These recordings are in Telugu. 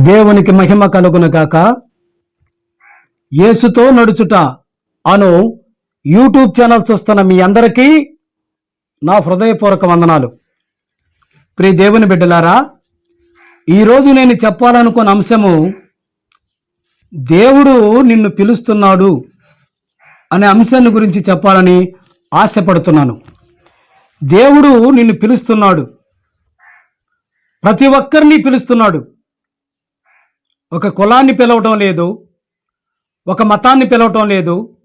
దేవునికి మహిమ కలుగును గాక. యేసుతో నడుచుట అను యూట్యూబ్ ఛానల్ చూస్తున్న మీ అందరికీ నా హృదయపూర్వక వందనాలు. ప్రియ దేవుని బిడ్డలారా ఈరోజు నేను చెప్పాలనుకున్న అంశము దేవుడు నిన్ను పిలుస్తున్నాడు అనే అంశాన్ని గురించి చెప్పాలని ఆశపడుతున్నాను. దేవుడు నిన్ను పిలుస్తున్నాడు. ప్రతి ఒక్కరిని పిలుస్తున్నాడు. ఒక కులాన్ని పిలవటం లేదు ఒక మతాన్ని పిలవటం లేదు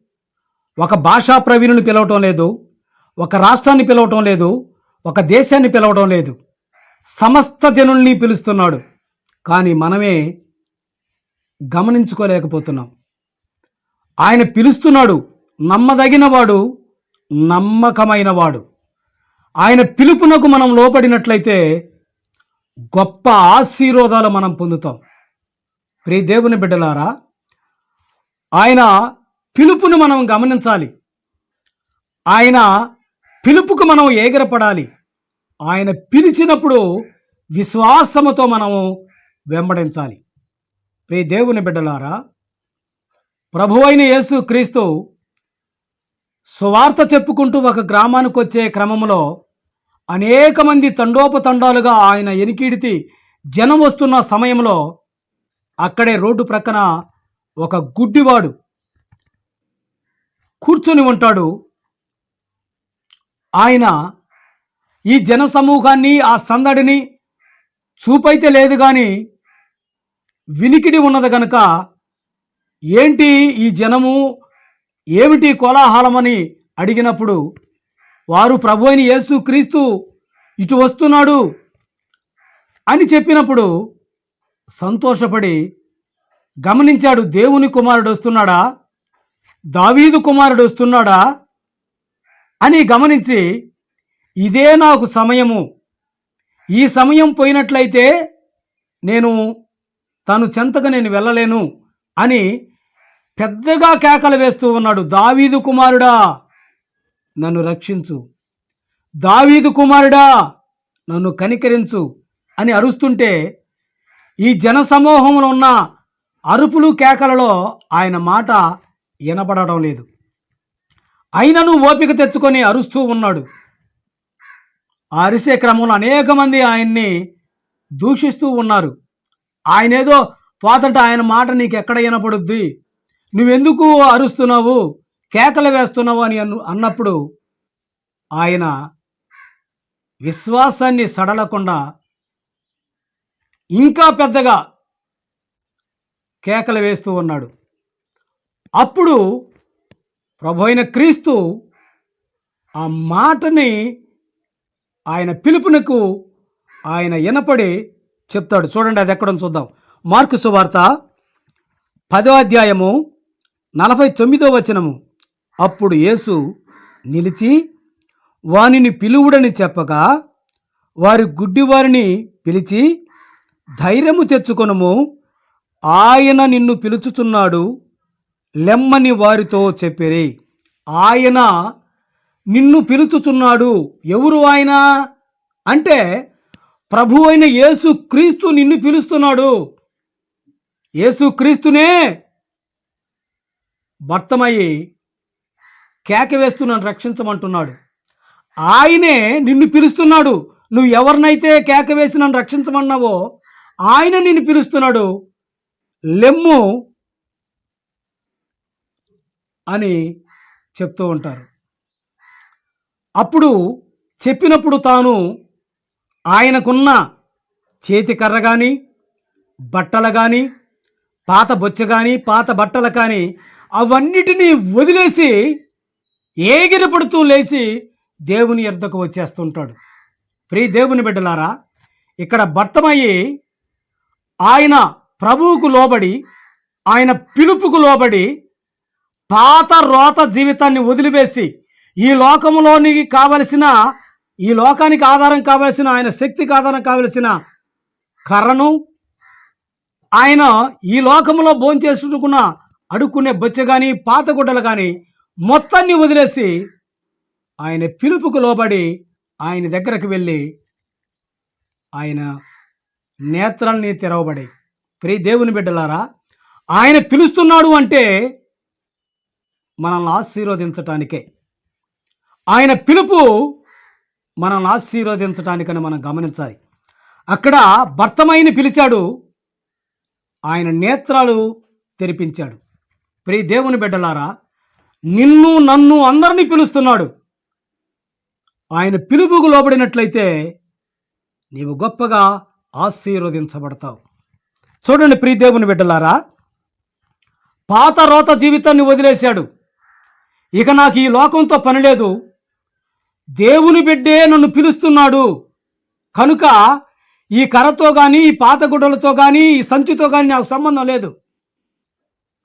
ఒక భాషా ప్రవీణుని పిలవటం లేదు ఒక రాష్ట్రాన్ని పిలవటం లేదు ఒక దేశాన్ని పిలవటం లేదు. సమస్త జనుల్ని పిలుస్తున్నాడు. కానీ మనమే గమనించుకోలేకపోతున్నాం. ఆయన పిలుస్తున్నాడు. నమ్మదగినవాడు నమ్మకమైనవాడు. ఆయన పిలుపునకు మనం లోపడినట్లయితే గొప్ప ఆశీర్వాదాలు మనం పొందుతాం. ప్రియ దేవుని బిడ్డలారా ఆయన పిలుపును మనం గమనించాలి. ఆయన పిలుపుకు మనం ఏగరపడాలి. ఆయన పిలిచినప్పుడు విశ్వాసముతో మనము వెంబడించాలి. ప్రియ దేవుని బిడ్డలారా ప్రభు అయిన యేసు క్రీస్తు సువార్త చెప్పుకుంటూ ఒక గ్రామానికి వచ్చే క్రమంలో అనేక మంది తండోపతండాలుగా ఆయన ఎనికిడితి జనం వస్తున్న సమయంలో అక్కడే రోడ్డు ప్రక్కన ఒక గుడ్డివాడు కూర్చొని ఉంటాడు. ఆయన ఈ జన సమూహాన్ని ఆ సందడిని చూపైతే లేదు కానీ వినికిడి ఉన్నది కనుక ఏంటి ఈ జనము ఏమిటి కోలాహలమని అడిగినప్పుడు వారు ప్రభు అయిన యేసు క్రీస్తు ఇటు వస్తున్నాడు అని చెప్పినప్పుడు సంతోషపడి గమనించాడు దేవుని కుమారుడు వస్తున్నాడా? దావీదు కుమారుడు వస్తున్నాడా? అని గమనించి ఇదే నాకు సమయము. ఈ సమయం పోయినట్లయితే నేను తను చెంతక నేను వెళ్ళలేను అని పెద్దగా కేకలు వేస్తూ ఉన్నాడు. దావీదు కుమారుడా నన్ను రక్షించు. దావీదు కుమారుడా నన్ను కనికరించు అని అరుస్తుంటే ఈ జన సమూహంలో ఉన్న అరుపులు కేకలలో ఆయన మాట వినపడడం లేదు. అయినను ఓపిక తెచ్చుకొని అరుస్తూ ఉన్నాడు. ఆ అరిసే క్రమంలో అనేక మంది ఆయన్ని దూషిస్తూ ఉన్నారు. ఆయన ఏదో పోతంటే ఆయన మాట నీకు ఎక్కడ వినపడుద్ది? నువ్వెందుకు అరుస్తున్నావు? కేకలు వేస్తున్నావు అని అన్ను అన్నప్పుడు ఆయన విశ్వాసాన్ని సడలకుండా ఇంకా పెద్దగా కేకలు వేస్తూ ఉన్నాడు. అప్పుడు ప్రభు అయిన క్రీస్తు ఆ మాటని ఆయన పిలుపునకు ఆయన వినపడి చెప్తాడు. చూడండి అది ఎక్కడ చూద్దాం. మార్కు సువార్త పదో అధ్యాయము నలభై తొమ్మిదో వచనము. అప్పుడు యేసు నిలిచి వానిని పిలువుడని చెప్పగా వారి గుడ్డివారిని పిలిచి ధైర్యము తెచ్చుకొనుము. ఆయన నిన్ను పిలుచుచున్నాడు లెమ్మని వారితో చెప్పిరి. ఆయన నిన్ను పిలుచుచున్నాడు ఎవరు ఆయన? అంటే ప్రభు అయిన యేసు క్రీస్తు నిన్ను పిలుస్తున్నాడు. యేసు క్రీస్తునే భర్తమయ్యి కేక వేస్తూ నన్ను రక్షించమంటున్నాడు. ఆయనే నిన్ను పిలుస్తున్నాడు. నువ్వు ఎవరినైతే కేక వేసి నన్ను రక్షించమన్నావో ఆయన నిన్ను పిలుస్తున్నాడు. లెమ్ము అని చెప్తూ ఉంటారు. అప్పుడు చెప్పినప్పుడు తాను ఆయనకున్న చేతి కర్ర కానీ బట్టలు కానీ పాత బొచ్చ కానీ పాత బట్టలు కానీ అవన్నిటినీ వదిలేసి ఏగిరపడుతూ లేచి దేవుని ఎద్దకు వచ్చేస్తుంటాడు. ప్రీ దేవుని బిడ్డలారా ఇక్కడ భర్తమయ్యి ఆయన ప్రభువుకు లోబడి ఆయన పిలుపుకు లోబడి పాత రోత జీవితాన్ని వదిలివేసి ఈ లోకంలోనికి కావలసిన ఈ లోకానికి ఆధారం కావలసిన ఆయన శక్తికి ఆధారం కావలసిన కర్రను ఆయన ఈ లోకంలో భోంచేసుకున్న అడుక్కునే బొచ్చ కానీ పాత గుడ్డలు కానీ మొత్తాన్ని వదిలేసి ఆయన పిలుపుకు లోబడి ఆయన దగ్గరకు వెళ్ళి ఆయన నేత్రాలని తెరవబడే. ప్రియ దేవుని బిడ్డలారా ఆయన పిలుస్తున్నాడు అంటే మనల్ని ఆశీర్వదించటానికే. ఆయన పిలుపు మనల్ని ఆశీర్వదించటానికని మనం గమనించాలి. అక్కడ భర్తమైన పిలిచాడు ఆయన నేత్రాలు తెరిపించాడు. ప్రియ దేవుని బిడ్డలారా నిన్ను నన్ను అందరినీ పిలుస్తున్నాడు. ఆయన పిలుపుకు లోబడినట్లయితే నీవు గొప్పగా ఆశీర్వదించబడతావు. చూడండి ప్రీదేవుని బిడ్డలారా పాత రోత జీవితాన్ని వదిలేశాడు. ఇక నాకు ఈ లోకంతో పని లేదు. దేవుని బిడ్డే నన్ను పిలుస్తున్నాడు. కనుక ఈ కర్రతో కానీ ఈ పాత గుడ్డలతో కానీ ఈ సంచితో కానీ నాకు సంబంధం లేదు.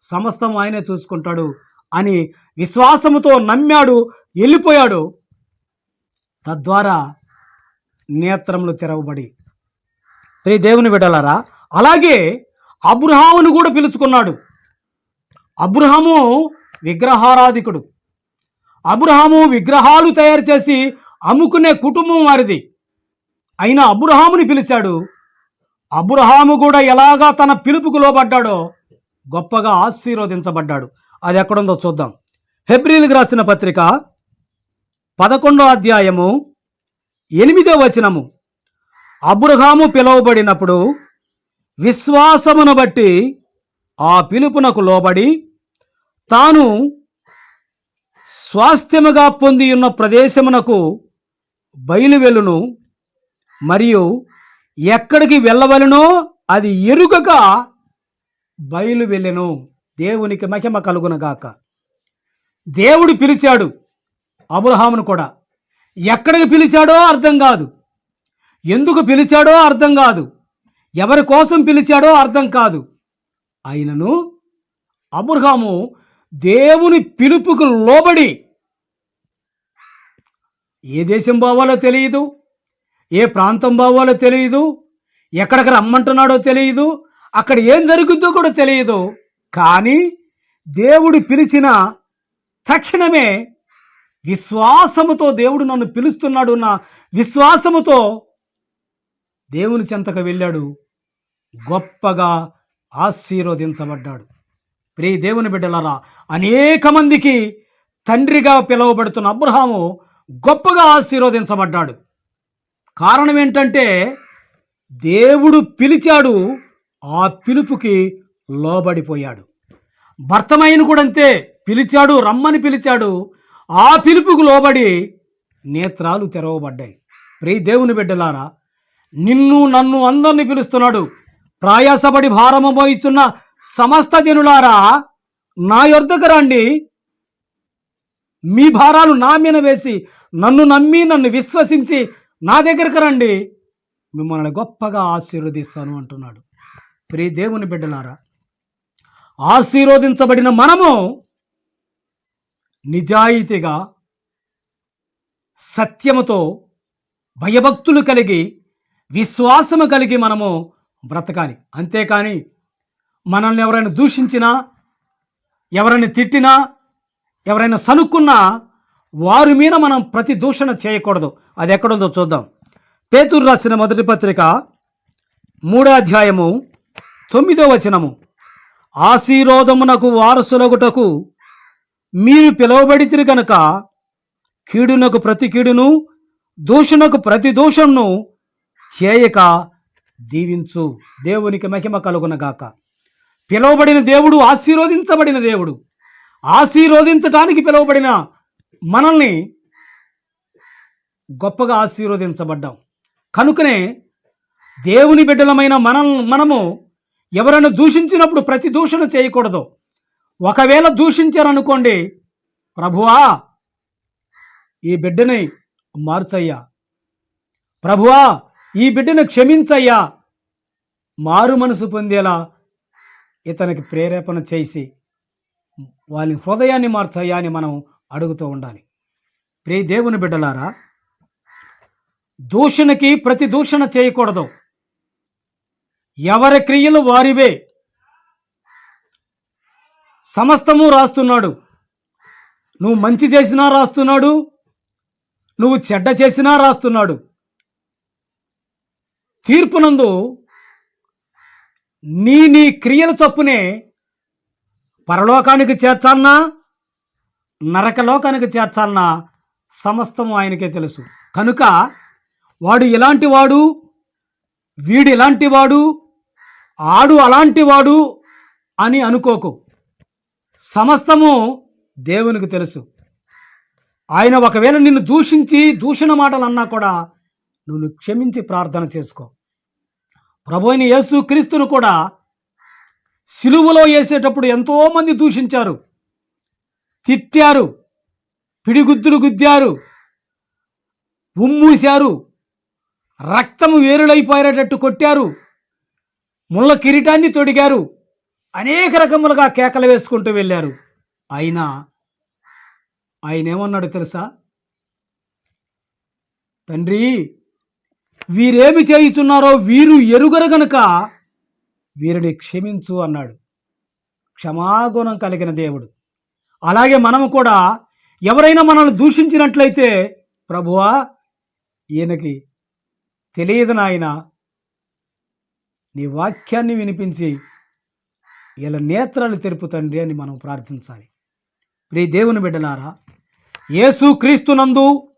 సమస్తం ఆయనే చూసుకుంటాడు అని విశ్వాసముతో నమ్మాడు వెళ్ళిపోయాడు. తద్వారా నేత్రములు తెరవబడి ప్రియ దేవుని బిడ్డలారా అలాగే అబ్రహామును కూడా పిలుచుకున్నాడు. అబ్రహాము విగ్రహారాధికుడు. అబ్రహాము విగ్రహాలు తయారు చేసి అమ్ముకునే కుటుంబం వారిది. అయినా అబ్రహాముని పిలిచాడు. అబ్రహాము కూడా ఎలాగా తన పిలుపుకు లోబడ్డాడో గొప్పగా ఆశీర్వదించబడ్డాడు. అది ఎక్కడుందో చూద్దాం. హెబ్రిల్కి రాసిన పత్రిక పదకొండో అధ్యాయము ఎనిమిదో వచనము. అబ్రహాము పిలువబడినప్పుడు విశ్వాసమును బట్టి ఆ పిలుపునకు లోబడి తాను స్వాస్థ్యముగా పొంది ఉన్న ప్రదేశమునకు బయలువెలును మరియు ఎక్కడికి వెళ్ళవలనో అది ఎరుగక బయలు వెళ్ళెను దేవునికి మహిమ కలుగునగాక దేవుడు పిలిచాడు అబ్రహామును కూడా. ఎక్కడికి పిలిచాడో అర్థం కాదు. ఎందుకు పిలిచాడో అర్థం కాదు. ఎవరి కోసం పిలిచాడో అర్థం కాదు. అయినను అబ్రహాము దేవుని పిలుపుకు లోబడి ఏ దేశం బావాలో తెలియదు ఏ ప్రాంతం బావాలో తెలియదు ఎక్కడికి రమ్మంటున్నాడో తెలియదు అక్కడ ఏం జరుగుద్దో కూడా తెలియదు. కానీ దేవుడు పిలిచిన తక్షణమే విశ్వాసముతో దేవుడు నన్ను పిలుస్తున్నాడు నా విశ్వాసముతో దేవుని చెంతకు వెళ్ళాడు. గొప్పగా ఆశీర్వదించబడ్డాడు. ప్రియ దేవుని బిడ్డలారా అనేక మందికి తండ్రిగా పిలువబడుతున్న అబ్రహాము గొప్పగా ఆశీర్వదించబడ్డాడు. కారణం ఏంటంటే దేవుడు పిలిచాడు ఆ పిలుపుకి లోబడిపోయాడు. భర్తమైన కూడా అంతే పిలిచాడు రమ్మని పిలిచాడు ఆ పిలుపుకు లోబడి నేత్రాలు తెరవబడ్డాయి. ప్రియ దేవుని బిడ్డలారా నిన్ను నన్ను అందరిని పిలుస్తున్నాడు. ప్రయాసపడి భారము పోయిచున్న సమస్త జనులారా నా యొద్దకు రండి. మీ భారాలు నా మీద వేసి నన్ను నమ్మి నన్ను విశ్వసించి నా దగ్గరకు రండి. మిమ్మల్ని గొప్పగా ఆశీర్వదిస్తాను అంటున్నాడు. ప్రియ దేవుని బిడ్డలారా ఆశీర్వదించబడిన మనము నిజాయితీగా సత్యముతో భయభక్తులు కలిగి విశ్వాసము కలిగి మనము బ్రతకాలి. అంతేకాని మనల్ని ఎవరైనా దూషించినా ఎవరైనా తిట్టినా ఎవరైనా సనుక్కున్నా వారి మీద మనం ప్రతి దూషణ చేయకూడదు. అది ఎక్కడుందో చూద్దాం. పేతురు రాసిన మొదటి పత్రిక మూడో అధ్యాయము తొమ్మిదో వచనము. ఆశీర్వాదమునకు వారసులగుటకు మీరు పిలువబడితిరి కనుక కీడునకు ప్రతి కీడును దూషణకు ప్రతి దూషణను చేయక దీవించు. దేవునికి మహిమ కలుగునగాక. పిలువబడిన దేవుడు ఆశీర్వదించబడిన దేవుడు. ఆశీర్వదించటానికి పిలువబడిన మనల్ని గొప్పగా ఆశీర్వదించబడ్డాం. కనుకనే దేవుని బిడ్డలమైన మనం మనము ఎవరైనా దూషించినప్పుడు ప్రతి దూషణ చేయకూడదు. ఒకవేళ దూషించారనుకోండి ప్రభువా ఈ బిడ్డని మార్చయ్యా. ప్రభువా ఈ బిడ్డను క్షమించయ్యా. మారు మనసు పొందేలా ఇతనికి ప్రేరేపణ చేసి వాళ్ళ హృదయాన్ని మార్చయ్యా అని మనం అడుగుతూ ఉండాలి. ప్రే దేవుని బిడ్డలారా దూషణకి ప్రతి దూషణ చేయకూడదు. ఎవరి క్రియలు వారివే. సమస్తము రాస్తున్నాడు. నువ్వు మంచి చేసినా రాస్తున్నాడు. నువ్వు చెడ్డ చేసినా రాస్తున్నాడు. తీర్పునందు నీ నీ క్రియల చొప్పునే పరలోకానికి చేర్చాలన్నా నరకలోకానికి చేర్చాలన్నా సమస్తము ఆయనకే తెలుసు. కనుక వాడు ఇలాంటి వాడు వీడు ఇలాంటి వాడు ఆడు అలాంటి వాడు అని అనుకోకు. సమస్తము దేవునికి తెలుసు. ఆయన ఒకవేళ నిన్ను దూషించి దూషణ మాటలు అన్నా కూడా నువ్వు క్షమించి ప్రార్థన చేసుకో. ప్రభు అయిన యేసు క్రీస్తును కూడా సిలువలో వేసేటప్పుడు ఎంతోమంది దూషించారు. తిట్టారు. పిడిగుద్దులు గుద్దారు. ఉమ్మూశారు. రక్తము వేరులైపోయేటట్టు కొట్టారు. ముళ్ళ కిరీటాన్ని తొడిగారు. అనేక రకములుగా కేకలు వేసుకుంటూ వెళ్ళారు. అయినా ఆయన ఏమన్నాడు తెలుసా? తండ్రి వీరేమి చేయుచున్నారో వీరు ఎరుగరు గనుక వీరిని క్షమించు అన్నాడు. క్షమాగుణం కలిగిన దేవుడు. అలాగే మనము కూడా ఎవరైనా మనల్ని దూషించినట్లయితే ప్రభువా ఈయనకి తెలియదు నాయన. నీ వాక్యాన్ని వినిపించి ఇలా నేత్రాలు తెరుపు తండ్రి అని మనం ప్రార్థించాలి. ప్రియ దేవుని బిడ్డలారా యేసు క్రీస్తునందు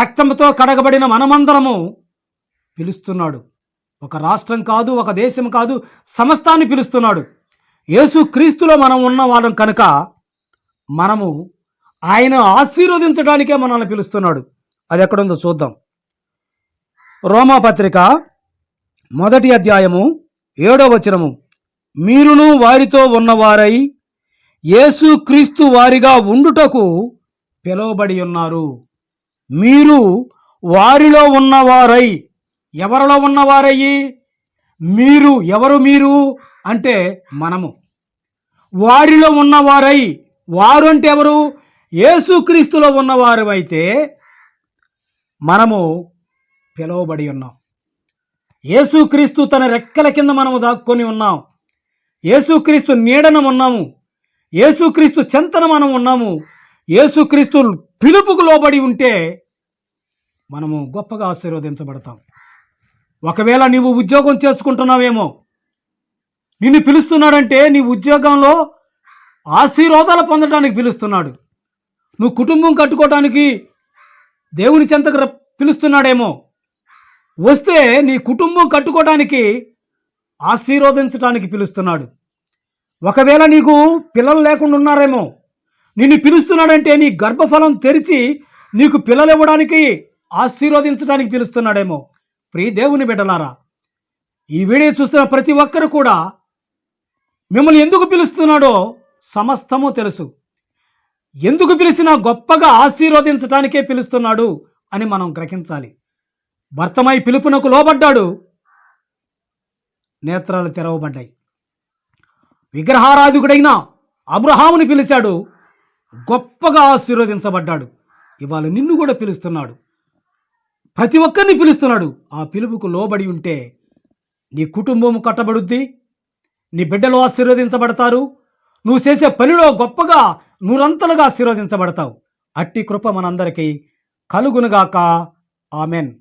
రక్తంతో కడగబడిన మనమందరము పిలుస్తున్నాడు. ఒక రాష్ట్రం కాదు ఒక దేశం కాదు సమస్తాన్ని పిలుస్తున్నాడు. యేసు క్రీస్తులో మనం ఉన్న వాళ్ళం కనుక మనము ఆయన ఆశీర్వదించడానికే మనల్ని పిలుస్తున్నాడు. అది ఎక్కడుందో చూద్దాం. రోమాపత్రిక మొదటి అధ్యాయము ఏడో వచనము. మీరును వారితో ఉన్నవారై యేసు క్రీస్తు వారిగా ఉండుటకు పిలువబడి ఉన్నారు. మీరు వారిలో ఉన్నవారై ఎవరిలో ఉన్నవారయ్యి? మీరు ఎవరు మీరు? అంటే మనము. వారిలో ఉన్నవారై వారు అంటే ఎవరు? యేసుక్రీస్తులో ఉన్నవారు అయితే మనము పిలువబడి ఉన్నాం. యేసుక్రీస్తు తన రెక్కల కింద మనము దాక్కొని ఉన్నాం. యేసుక్రీస్తు నీడన ఉన్నాము. యేసుక్రీస్తు చెంతన మనం ఉన్నాము. యేసుక్రీస్తు పిలుపుకు లోబడి ఉంటే మనము గొప్పగా ఆశీర్వదించబడతాం. ఒకవేళ నీవు ఉద్యోగం చేసుకుంటున్నావేమో నిన్ను పిలుస్తున్నాడంటే నీ ఉద్యోగంలో ఆశీర్వాదాలు పొందడానికి పిలుస్తున్నాడు. నువ్వు కుటుంబం కట్టుకోవటానికి దేవుని చెంతకు ర- పిలుస్తున్నాడేమో. వస్తే నీ కుటుంబం కట్టుకోవడానికి ఆశీర్వదించడానికి పిలుస్తున్నాడు. ఒకవేళ నీకు పిల్లలు లేకుండా ఉన్నారేమో నిన్ను పిలుస్తున్నాడంటే నీ గర్భఫలం తెరిచి నీకు పిల్లలు ఇవ్వడానికి ఆశీర్వదించడానికి పిలుస్తున్నాడేమో. ప్రియ దేవుని బిడ్డలారా ఈ వీడియో చూస్తున్న ప్రతి ఒక్కరు కూడా మిమ్మల్ని ఎందుకు పిలుస్తున్నాడో సమస్తము తెలుసు. ఎందుకు పిలిచినా గొప్పగా ఆశీర్వదించటానికే పిలుస్తున్నాడు అని మనం గ్రహించాలి. భర్తమై పిలుపునకు లోబడ్డాడు నేత్రాలు తెరవబడ్డాయి. విగ్రహారాధికుడైన అబ్రహాముని పిలిచాడు గొప్పగా ఆశీర్వదించబడ్డాడు. ఇవాళ నిన్ను కూడా పిలుస్తున్నాడు. ప్రతి ఒక్కరిని పిలుస్తున్నాడు. ఆ పిలుపుకు లోబడి ఉంటే నీ కుటుంబము కట్టబడుద్ది నీ బిడ్డలు ఆశీర్వదించబడతారు. నువ్వు చేసే పనిలో గొప్పగా నూరంతలుగా ఆశీర్వదించబడతావు. అట్టి కృప మనందరికీ కలుగునుగాక. ఆమెన్.